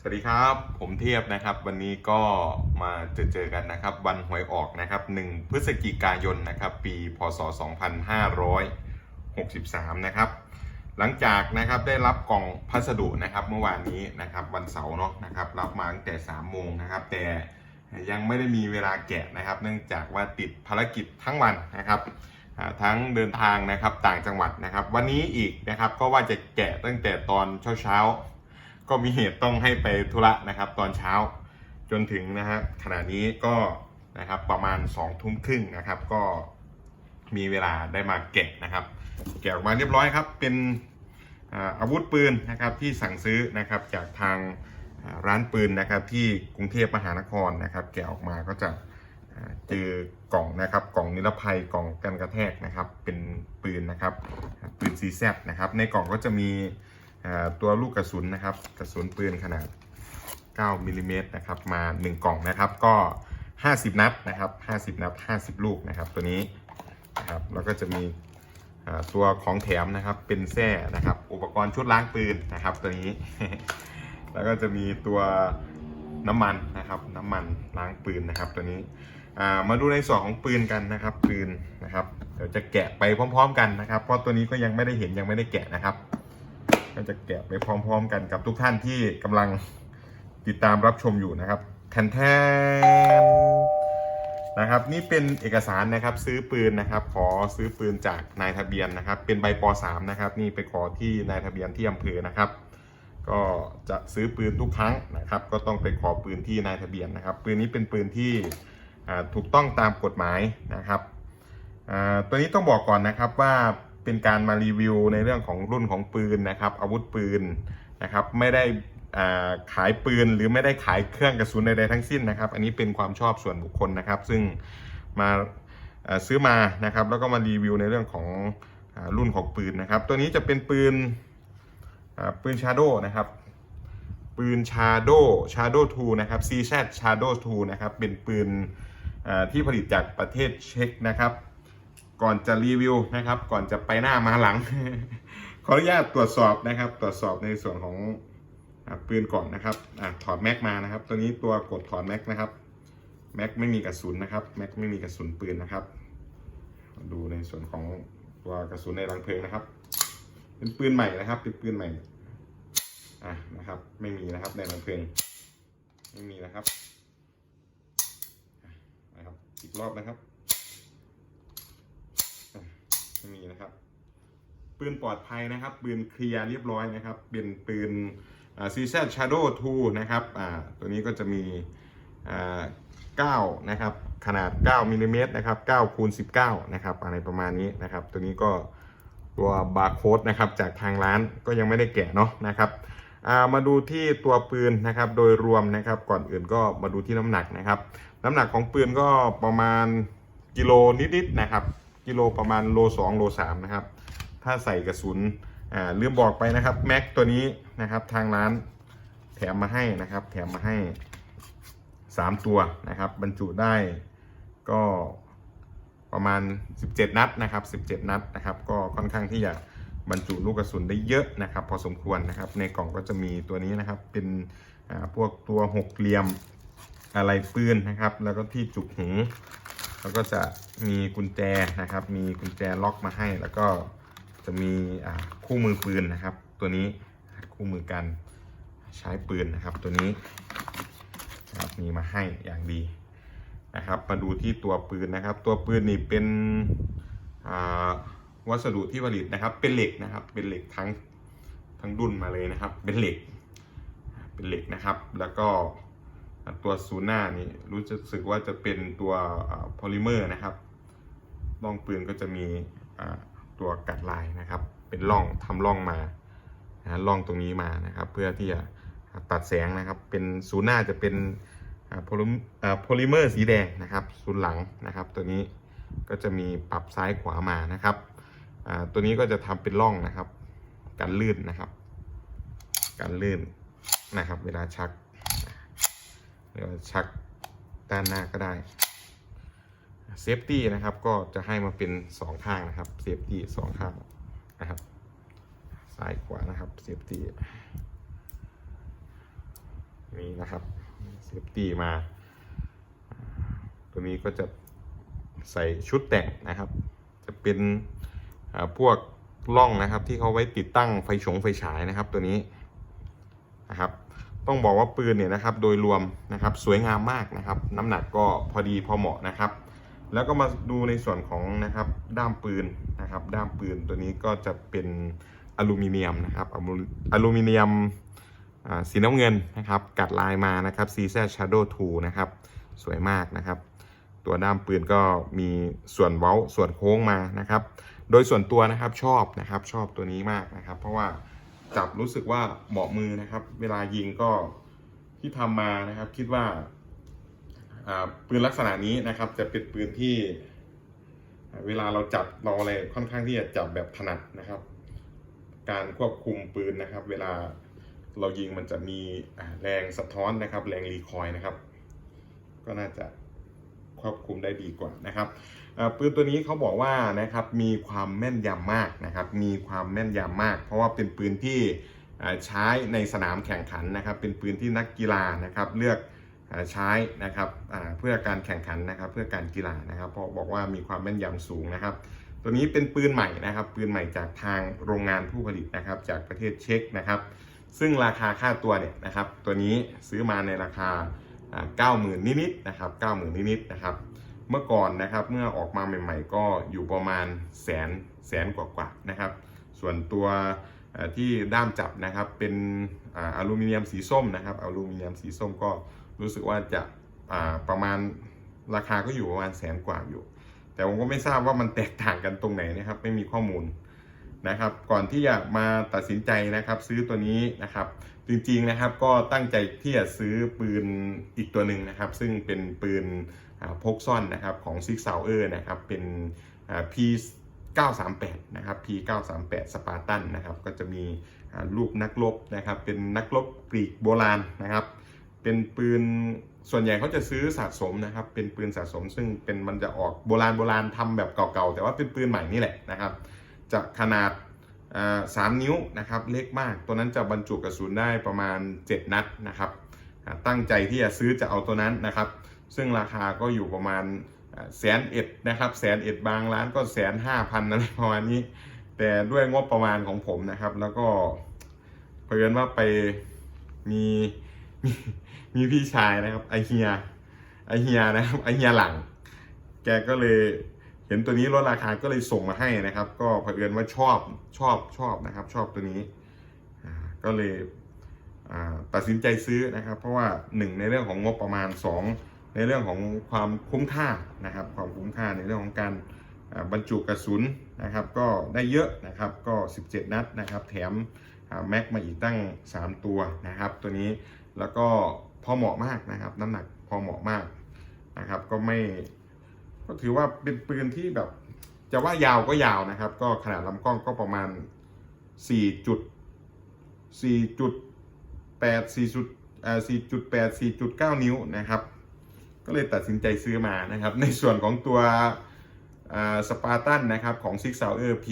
สวัสดีครับ ผมเทียบนะครับ วันนี้ก็มาเจอเจอกันนะครับ วันหวยออกนะครับ 1 พฤศจิกายนนะครับ ปีพศ 2563 นะครับ หลังจากนะครับได้รับกล่องพัสดุนะครับ เมื่อวานนี้นะครับ วันเสาร์เนาะนะครับ รับมาตั้งแต่3โมงนะครับ แต่ยังไม่ได้มีเวลาแกะนะครับ เนื่องจากว่าติดภารกิจทั้งวันนะครับทั้งเดินทางนะครับต่างจังหวัดนะครับ วันนี้อีกนะครับก็ว่าจะแกะตั้งแต่ตอนเช้าๆ ก็มีเหตุต้องให้ไปธุระนะครับ ตอนเช้าจนถึงนะฮะขณะนี้ก็นะครับประมาณ2องทุ่มครึ่งนะครับ ก็มีเวลาได้มาแกะนะครับ แกะออกมาเรียบร้อยครับ เป็นอาวุธปืนนะครับที่สั่งซื้อนะครับจากทางร้านปืนนะครับ ที่กรุงเทพมหานครนะครับ แกะออกมาก็จะเจอกล่องนะครับ กล่องนิรภัยกล่องกันกระแทกนะครับ เป็นปืนนะครับปืนซีแซนะครับ ในกล่องก็จะมี ตัวลูกกระสุนนะครับ กระสุนปืนขนาด 9มิลลิเมตรนะครับ มา 1 กล่องนะครับ ก็ 50 นัดนะครับ 50 นัด 50 ลูกนะครับ ตัวนี้นะครับ แล้วก็จะมีตัวของแถมนะครับ เป็นแส้นะครับ อุปกรณ์ชุดล้างปืนนะครับ ตัวนี้ แล้วก็จะมีตัวน้ำมันนะครับ น้ำมันล้างปืนนะครับ ตัวนี้มาดูในส่วนของปืนกันนะครับ ปืนนะครับ เดี๋ยวจะแกะไปพร้อม ๆ กันนะครับ เพราะตัวนี้ก็ยังไม่ได้เห็นยังไม่ได้แกะนะครับ ก็จะแกะไปพร้อม ๆ กันกับทุกท่านที่กำลังติดตามรับชมอยู่นะครับแทนแทนนะครับ นี่เป็นเอกสารนะครับซื้อปืนนะครับ ขอซื้อปืนจากนายทะเบียนนะครับ เป็นใบป .3 นะครับ นี่ไปขอที่นายทะเบียนที่อำเภอนะครับ ก็จะซื้อปืนทุกครั้งนะครับ ก็ต้องไปขอปืนที่นายทะเบียนนะครับ ปืนนี้เป็นปืนที่ถูกต้องตามกฎหมายนะครับตัวนี้ต้องบอกก่อนนะครับว่า เป็นการมารีวิวในเรื่องของรุ่นของปืนนะครับ อาวุธปืนนะครับ ไม่ได้อ่าขายปืนหรือไม่ได้ขายเครื่องกระสุนใดๆทั้งสิ้นนะครับ อันนี้เป็นความชอบส่วนบุคคลนะครับ ซึ่งมาเอ่อซื้อมานะครับ แล้วก็มารีวิวในเรื่องของอรุ่นของปืนนะครับ ตัวนี้จะเป็นปืนอ่าปืนชาโดนะครับ ปืนชาโดชาโด2นะครับ CZ Shadow 2นะครับ เป็นปืนอ่าที่ผลิตจากประเทศเช็กนะครับ ก่อนจะรีวิวนะครับ ก่อนจะไปหน้ามาหลัง ขออนุญาตตรวจสอบนะครับ ตรวจสอบในส่วนของอปืนก่อนนะครับอถอดแม็กมานะครับ ตัวนี้ตัวกดถอดแม็กนะครับแม็กไม่มีกระสุนนะครับแม็กไม่มีกระสุนปืนนะครับ ดูในส่วนของตัวกระสุนในรังเพลิงนะครับ เป็นปืนใหม่นะครับเป็นปืนใหม่อะนะครับ ไม่มีนะครับในลำเพลิงไม่มีนะครับนะครับอีกรอบนะครับ ไม่มีนะครับ ปืนปลอดภัยนะครับ ปืนเคลียร์เรียบร้อยนะครับ เป็นปืนซีซั Shadow 2นะครับตัวนี้ก็จะมีอ่า9นะครับ ขนาด 9มิลลิเมตรนะครับ9คูณ19 นะครับ อะไรประมาณนี้นะครับ ตัวนี้ก็ตัวบาร์โค้ดนะครับจากทางร้านก็ยังไม่ได้แกะเนาะนะครับามาดูที่ตัวปืนนะครับโดยรวมนะครับก่อนอื่นก็มาดูที่น้ำหนักนะครับ น้ำหนักของปืนก็ประมาณกิโลนิดๆนะครับ กิโลประมาณโล2โล3นะครับ ถ้าใส่กระสุนอ่าลืมบอกไปนะครับแม็กตัวนี้นะครับทางร้านแถมมาให้นะครับ แถมมาให้ 3 ตัวนะครับ บรรจุได้ก็ประมาณ 17 นัดนะครับ 17 นัดนะครับ ก็ค่อนข้างที่จะบรรจุลูกกระสุนได้เยอะนะครับ พอสมควรนะครับ ในกล่องก็จะมีตัวนี้นะครับ เป็นพวกตัวหกเหลี่ยมอะไรปืนนะครับ แล้วก็ที่จุกหู แล้วก็จะมีกุญแจนะครับ มีกุญแจล็อกมาให้ แล้วก็จะมีคู่มือปืนนะครับ ตัวนี้คู่มือการใช้ปืนนะครับ ตัวนี้นะครับมีมาให้อย่างดีนะครับ มาดูที่ตัวปืนนะครับ ตัวปืนนี่เป็นวัสดุที่ผลิตนะครับ เป็นเหล็กนะครับ เป็นเหล็กทั้งทั้งดุนมาเลยนะครับ เป็นเหล็ก เป็นเหล็กนะครับ แล้วก็ ตัวซูน่านี่รู้สึกว่าจะเป็นตัวโพลิเมอร์นะครับร่องปืนก็จะมีตัวกัดลายนะครับ เป็นร่องทำร่องมานะร่องตรงนี้มานะครับ เพื่อที่จะตัดแสงนะครับ เป็นซูน่าจะเป็นโพลิโพลิเมอร์สีแดงนะครับ ศูนย์หลังนะครับ ตัวนี้ก็จะมีปรับซ้ายขวามานะครับตัวนี้ก็จะทำเป็นร่องนะครับ กันลื่นนะครับการลื่นนะครับ เวลาชัก เวลาชักด้านหน้าก็ได้เซฟตี้นะครับก็จะให้มาเป็นสองข้างนะครับเซฟตี้สองข้างนะครับซ้ายขวานะครับเซฟตี้นี่นะครับเซฟตี้มา ตัวนี้ก็จะใส่ชุดแต่งนะครับ จะเป็นพวกล่องนะครับที่เขาไว้ติดตั้งไฟฉงไฟฉายนะครับตัวนี้นะครับ ต้องบอกว่าปืนเนี่ยนะครับโดยรวมนะครับสวยงามมากนะครับ น้ำหนักก็พอดีพอเหมาะนะครับ แล้วก็มาดูในส่วนของนะครับด้ามปืนนะครับ ด้ามปืนตัวนี้ก็จะเป็นอลูมิเนียมนะครับอลูอลูมิเนียมสีน้ำเงินนะครับ กัดลายมานะครับ CZ Shadow 2 นะครับ สวยมากนะครับ ตัวด้ามปืนก็มีส่วนเว้าส่วนโค้งมานะครับ โดยส่วนตัวนะครับชอบนะครับชอบตัวนี้มากนะครับ เพราะว่า จับรู้สึกว่าเหมาะมือนะครับ เวลายิงก็ที่ทำมานะครับ คิดว่าปืนลักษณะนี้นะครับ จะเป็นปืนที่ เวลาเราจับเราอะไรค่อนข้างที่จะจับแบบถนัดนะครับ การควบคุมปืนนะครับ เวลาเรายิงมันจะมีแรงสะท้อนนะครับ แรงรีคอยนะครับ ก็น่าจะ ควบคุมได้ดีกว่านะครับปืนตัวนี้เขาบอกว่านะครับมีความแม่นยำมากนะครับมีความแม่นยำมาก เพราะว่าเป็นปืนที่ใช้ในสนามแข่งขันนะครับ เป็นปืนที่นักกีฬานะครับเลือกใช้นะครับเพื่อการแข่งขันนะครับเพื่อการกีฬานะครับเพราะบอกว่ามีความแม่นยำสูงนะครับ ตัวนี้เป็นปืนใหม่นะครับ ปืนใหม่จากทางโรงงานผู้ผลิตนะครับ จากประเทศเช็กนะครับ ซึ่งราคาค่าตัวเนี่ยนะครับ ตัวนี้ซื้อมาในราคา เก้าหมื่นนิดๆนะครับเก้าหมื่นนิดๆนะครับ เมื่อก่อนนะครับเมื่อออกมาใหม่ ๆ ก็อยู่ประมาณแสนแสนกว่าๆนะครับ ส่วนตัวที่ด้ามจับนะครับเป็นอลูมิเนียมสีส้มนะครับอลูมิเนียมสีส้มก็รู้สึกว่าจะาประมาณราคาก็อยู่ประมาณแสนกว่าอยู่ แต่ผมก็ไม่ทราบว่ามันแตกต่างกันตรงไหนนะครับ ไม่มีข้อมูล นะครับ ก่อนที่จะมาตัดสินใจนะครับซื้อตัวนี้นะครับ จริงๆนะครับก็ตั้งใจที่จะซื้อปืนอีกตัวหนึ่งนะครับ ซึ่งเป็นปืนพกซ่อนนะครับของ Six Sauer นะครับเป็น P 938 นะครับ P 938 Spartan นนะครับ ก็จะมีรูปนักรบนะครับ เป็นนักรบกรีกโบราณนะครับ เป็นปืนส่วนใหญ่เขาจะซื้อสะสมนะครับ เป็นปืนสะสมซึ่งเป็นมันจะออกโบราณโบราณทำแบบเก่าๆ แต่ว่าเป็นปืนใหม่นี่แหละนะครับ จะขนาดสามนิ้วนะครับเล็กมาก ตัวนั้นจะบรรจุกระสุนได้ประมาณ 7 นัดนะครับตั้งใจที่จะซื้อจะเอาตัวนั้นนะครับ ซึ่งราคาก็อยู่ประมาณแสนเอ็ดนะครับแสนเอ็ดบางร้านก็แสนห้าพันอะไรประมาณนี้ แต่ด้วยงบประมาณของผมนะครับ แล้วก็เพิ่นว่าไปมีมีมีพี่ชายนะครับไอเฮียไอเฮียนะครับไอเฮียหลัง แกก็เลย เห็นตัวนี้ลดราคาก็เลยส่งมาให้นะครับ ก็เผอิญว่าชอบชอบชอบนะครับ ชอบตัวนี้ก็เลยตัดสินใจซื้อนะครับ เพราะว่าหนึ่งในเรื่องของงบประมาณสองในเรื่องของความคุ้มค่านะครับ ความคุ้มค่าในเรื่องของการบรรจุกระสุนนะครับ ก็ได้เยอะนะครับก็ 17 นัดนะครับ แถมแม็กมาอีกตั้ง 3 ตัวนะครับ ตัวนี้แล้วก็พอเหมาะมากนะครับ น้ำหนักพอเหมาะมากนะครับ ก็ไม่ ก็ถือว่าเป็นปืนที่แบบ จะว่ายาวก็ยาวนะครับ ก็ขนาดลำกล้องก็ประมาณ 4 จุด 4 จุด 8 4จุดอ่า4จุด8 4.9นิ้วนะครับ ก็เลยตัดสินใจซื้อมานะครับ ในส่วนของตัวสปาร์ตันนะครับของ Six Sauer P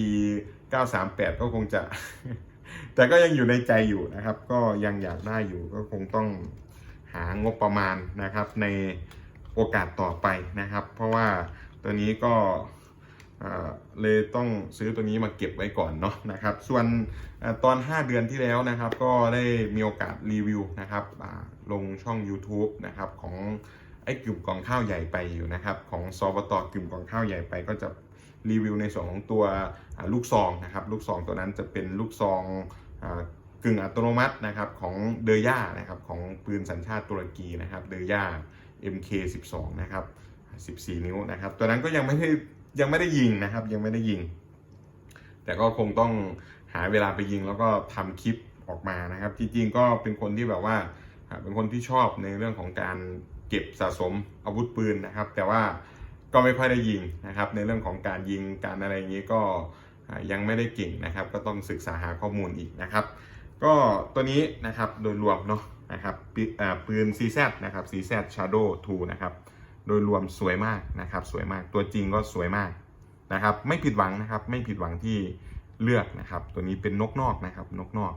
938 ก็คงจะ แต่ก็ยังอยู่ในใจอยู่นะครับ ก็ยังอยากได้อยู่ก็คงต้องหางบประมาณนะครับใน โอกาสต่อไปนะครับ เพราะว่าตัวนี้ก็เลยต้องซื้อตัวนี้มาเก็บไว้ก่อนเนาะนะครับ ส่วนตอน 5 เดือนที่แล้วนะครับ ก็ได้มีโอกาสรีวิวนะครับลงช่อง YouTube นะครับของไอ้กลุ่มกองข้าวใหญ่ไปอยู่นะครับของซอบตกลุ่มกองข้าวใหญ่ไปก็จะรีวิวในส่วนของตัวลูกซองนะครับลูกซองตัวนั้นจะเป็นลูกซองกึ่งอัตโนมัตินะครับของเดย่านะครับของปืนสัญชาติตุรกีนะครับเดย่า MK12 นะครับ 14 นิ้วนะครับ ตัวนั้นก็ยังไม่ได้ยังไม่ได้ยิงนะครับ ยังไม่ได้ยิง แต่ก็คงต้องหาเวลาไปยิงแล้วก็ทำคลิปออกมานะครับ จริงๆก็เป็นคนที่แบบว่าเป็นคนที่ชอบในเรื่องของการเก็บสะสมอาวุธปืนนะครับ แต่ว่าก็ไม่ค่อยได้ยิงนะครับ ในเรื่องของการยิงการอะไรอย่างนี้ก็ยังไม่ได้เก่งนะครับ ก็ต้องศึกษาหาข้อมูลอีกนะครับ ก็ตัวนี้นะครับโดยรวมเนาะ นะครับปือ่าปืน CZ นะครับ CZ Shadow 2 นะครับ โดยรวมสวยมากนะครับ สวยมาก ตัวจริงก็สวยมากนะครับ ไม่ผิดหวังนะครับ ไม่ผิดหวังที่เลือกนะครับ ตัวนี้เป็นนกนอกนะครับ นกนอก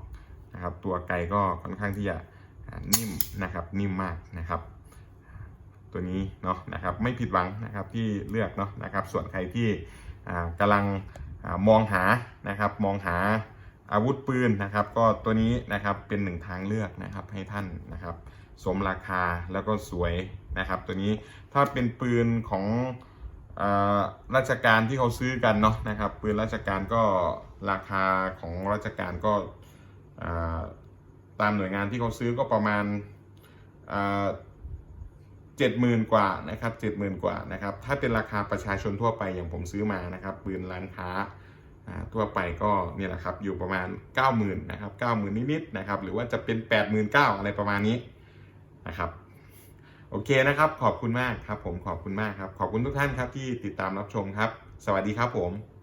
นะครับ ตัวไกลก็ค่อนข้างที่จะนิ่มนะครับ นิ่มมากนะครับ ตัวนี้เนาะนะครับ ไม่ผิดหวังนะครับที่เลือกเนาะนะครับ ส่วนใครที่อ่ากำลังอมองหานะครับ มองหา อาวุธปืนนะครับ ก็ตัวนี้นะครับเป็นหนึ่งทางเลือกนะครับให้ท่านนะครับ สมราคาแล้วก็สวยนะครับ ตัวนี้ถ้าเป็นปืนของอราชการที่เขาซื้อกันเนาะนะครับปืนราชการก็ราคาของราชการก็ตามหน่วยงานที่เขาซื้อก็ประมาณเจ็ดหมื่นกว่านะครับเจ็ดหมื่นกว่านะครับถ้าเป็นราคาประชาชนทั่วไปอย่างผมซื้อมานะครับปืนร้านค้า ทั่วไปก็เนี่ยแหละครับอยู่ประมาณ 90,000นะครับ90,000นิดๆนะครับหรือว่าจะเป็น 89,000อะไรประมาณนี้นะครับโอเคนะครับ ขอบคุณมากครับผมขอบคุณมากครับ ขอบคุณทุกท่านครับที่ติดตามรับชมครับ สวัสดีครับผม